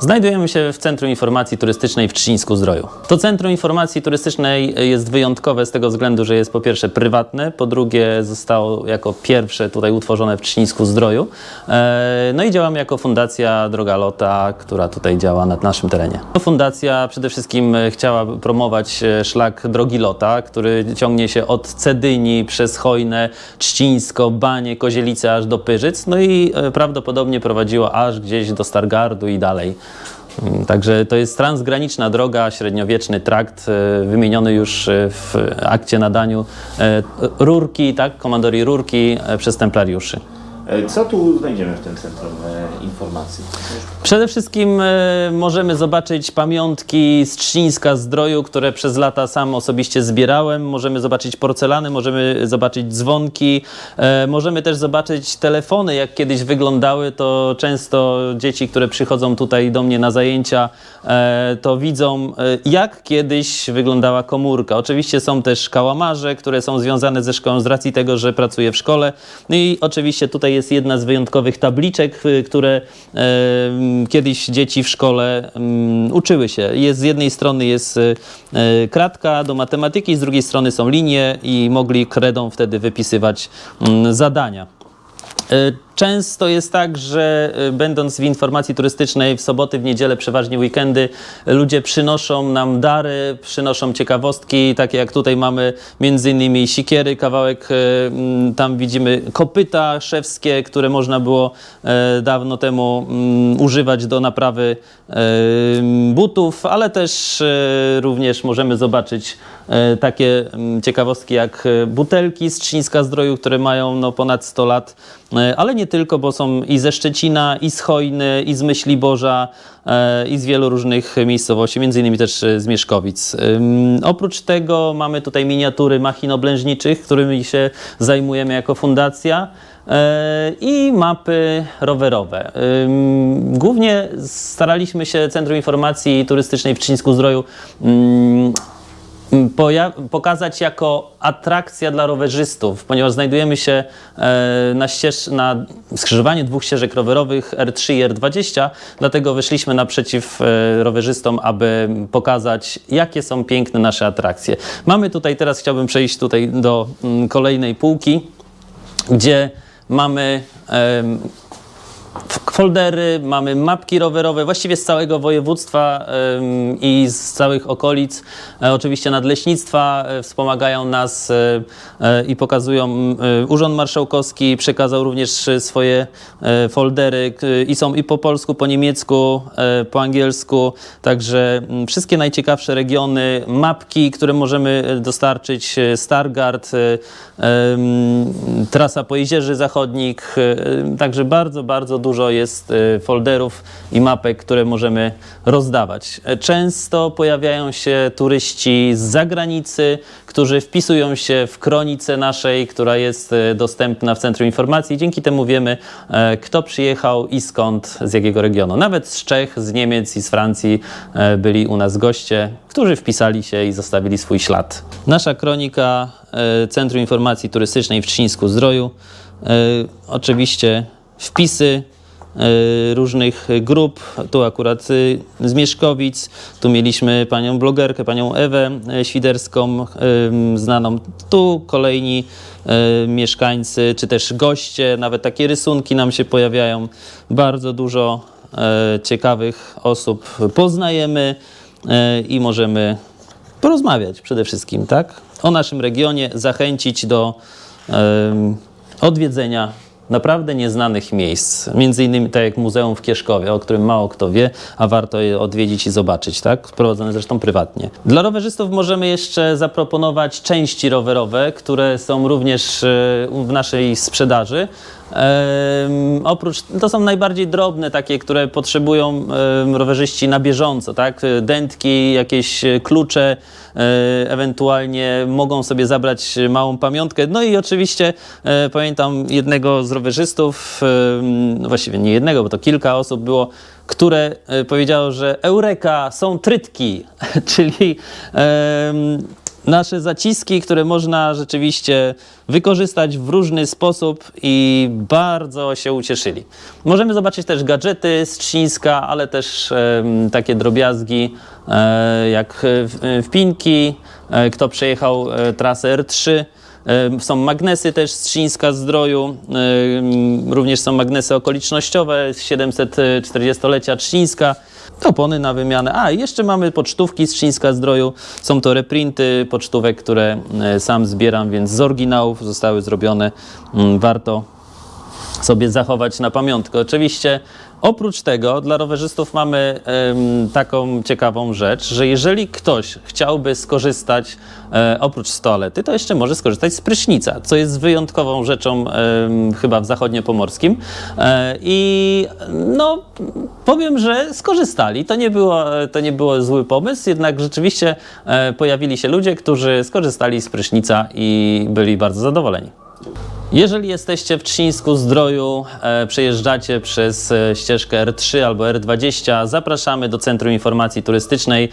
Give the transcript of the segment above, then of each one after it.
Znajdujemy się w Centrum Informacji Turystycznej w Trzcińsku-Zdroju. To Centrum Informacji Turystycznej jest wyjątkowe z tego względu, że jest po pierwsze prywatne, po drugie zostało jako pierwsze tutaj utworzone w Trzcińsku-Zdroju. E, No i działamy jako Fundacja Droga Lota, która tutaj działa na naszym terenie. Fundacja przede wszystkim e, chciała promować e, szlak Drogi Lota, który ciągnie się od Cedyni przez Chojnę, Trzcińsko, Banie, Kozielice aż do Pyrzyc, no i e, prawdopodobnie prowadziło aż gdzieś do Stargardu i dalej. Mm, Także to jest transgraniczna droga, średniowieczny trakt, e, wymieniony już e, w akcie nadaniu e, Rurki, tak, komandorii Rurki przez templariuszy. E, Co tu znajdziemy w tym centrum e, informacji? Przede wszystkim e, możemy zobaczyć pamiątki z Trzcińska Zdroju, które przez lata sam osobiście zbierałem. Możemy zobaczyć porcelany, możemy zobaczyć dzwonki, możemy też zobaczyć telefony, jak kiedyś wyglądały. To często dzieci, które przychodzą tutaj do mnie na zajęcia, to widzą, jak kiedyś wyglądała komórka. Oczywiście są też kałamarze, które są związane ze szkołą z racji tego, że pracuję w szkole. No i oczywiście tutaj jest jedna z wyjątkowych tabliczek, y, które e, kiedyś dzieci w szkole uczyły się. Jest, z jednej strony jest e, kratka do matematyki, z drugiej strony są linie i mogli kredą wtedy wypisywać zadania. Często jest tak, że e, będąc w informacji turystycznej w soboty, w niedzielę, przeważnie weekendy, ludzie przynoszą nam dary, przynoszą ciekawostki, takie jak tutaj mamy między innymi sikiery, kawałek, e, m, tam widzimy kopyta szewskie, które można było e, dawno temu mm, używać do naprawy e, butów, ale też e, również możemy zobaczyć takie mm, ciekawostki jak butelki z Trzcińska Zdroju, które mają no, ponad 100 lat, ale nie tylko, bo są i ze Szczecina, i z Chojny, i z Myśliborza, e, i z wielu różnych miejscowości, między innymi też e, z Mieszkowic. Oprócz tego mamy tutaj miniatury machin oblężniczych, którymi się zajmujemy jako fundacja. E, i mapy rowerowe. Głównie staraliśmy się Centrum Informacji Turystycznej w Trzcińsku Zdroju pokazać jako atrakcja dla rowerzystów, ponieważ znajdujemy się e, na, ścież- na skrzyżowaniu dwóch ścieżek rowerowych R3 i R20, dlatego wyszliśmy naprzeciw e, rowerzystom, aby pokazać, jakie są piękne nasze atrakcje. Mamy tutaj, teraz chciałbym przejść tutaj do mm, kolejnej półki, gdzie mamy f- foldery, mamy mapki rowerowe, właściwie z całego województwa i z całych okolic. E, oczywiście nadleśnictwa e, wspomagają nas e, i pokazują. Urząd Marszałkowski przekazał również swoje foldery i są i po polsku, po niemiecku, po angielsku. Także wszystkie najciekawsze regiony, mapki, które możemy dostarczyć, Stargard, trasa po Jezierzy Zachodnik. Także bardzo, bardzo dużo jest e, folderów i mapek, które możemy rozdawać. E, Często pojawiają się turyści z zagranicy, którzy wpisują się w kronicę naszej, która jest e, dostępna w Centrum Informacji. Dzięki temu wiemy, e, kto przyjechał i skąd, z jakiego regionu. Nawet z Czech, z Niemiec i z Francji e, byli u nas goście, którzy wpisali się i zostawili swój ślad. Nasza kronika Centrum Informacji Turystycznej w Trzcińsku Zdroju. E, Oczywiście wpisy różnych grup. Tu akurat e, z Mieszkowic, tu mieliśmy panią blogerkę, panią Ewę e, Świderską, znaną. Tu kolejni mieszkańcy, czy też goście, nawet takie rysunki nam się pojawiają. Bardzo dużo ciekawych osób poznajemy i możemy porozmawiać przede wszystkim, tak? O naszym regionie, zachęcić do odwiedzenia naprawdę nieznanych miejsc. Między innymi tak jak Muzeum w Kieszkowie, o którym mało kto wie, a warto je odwiedzić i zobaczyć, tak? Prowadzone zresztą prywatnie. Dla rowerzystów możemy jeszcze zaproponować części rowerowe, które są również e, w naszej sprzedaży. Oprócz, to są najbardziej drobne takie, które potrzebują rowerzyści na bieżąco, tak? Dętki, jakieś e, klucze, e, ewentualnie mogą sobie zabrać małą pamiątkę. No i oczywiście e, pamiętam jednego z rowerzystów, no właściwie nie jednego, bo to kilka osób było, które powiedziało, że Eureka, są trytki, czyli em, nasze zaciski, które można rzeczywiście wykorzystać w różny sposób i bardzo się ucieszyli. Możemy zobaczyć też gadżety z Trzcińska, ale też em, takie drobiazgi e, jak e, wpinki, e, kto przejechał e, trasę R3. E, Są magnesy też z Trzcińska Zdroju, e, również są magnesy okolicznościowe z 740-lecia Trzcińska. Opony na wymianę. A, jeszcze mamy pocztówki z Trzcińska Zdroju. Są to reprinty pocztówek, które e, sam zbieram, więc z oryginałów zostały zrobione. Mm, Warto sobie zachować na pamiątkę. Oczywiście oprócz tego dla rowerzystów mamy taką ciekawą rzecz, że jeżeli ktoś chciałby skorzystać e, oprócz toalety, to jeszcze może skorzystać z prysznica, co jest wyjątkową rzeczą chyba w zachodniopomorskim. E, I no powiem, że skorzystali. To nie było, to nie było zły pomysł, jednak rzeczywiście e, pojawili się ludzie, którzy skorzystali z prysznica i byli bardzo zadowoleni. Jeżeli jesteście w Trzcińsku Zdroju, e, przejeżdżacie przez e, ścieżkę R3 albo R20, zapraszamy do Centrum Informacji Turystycznej. E,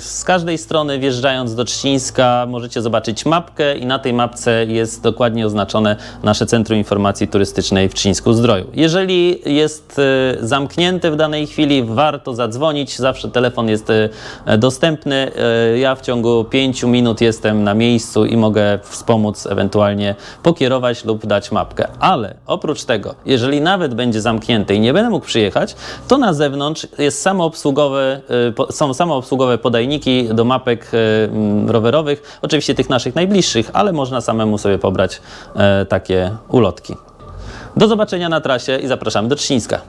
z każdej strony wjeżdżając do Trzcińska możecie zobaczyć mapkę i na tej mapce jest dokładnie oznaczone nasze Centrum Informacji Turystycznej w Trzcińsku Zdroju. Jeżeli jest e, zamknięte w danej chwili, warto zadzwonić, zawsze telefon jest e, dostępny. E, Ja w ciągu 5 minut jestem na miejscu i mogę wspomóc, ewentualnie pokierować lub dać mapkę. Ale oprócz tego, jeżeli nawet będzie zamknięte i nie będę mógł przyjechać, to na zewnątrz jest samoobsługowe, y, są samoobsługowe podajniki do mapek y, rowerowych, oczywiście tych naszych najbliższych, ale można samemu sobie pobrać e, takie ulotki. Do zobaczenia na trasie i zapraszamy do Trzcińska.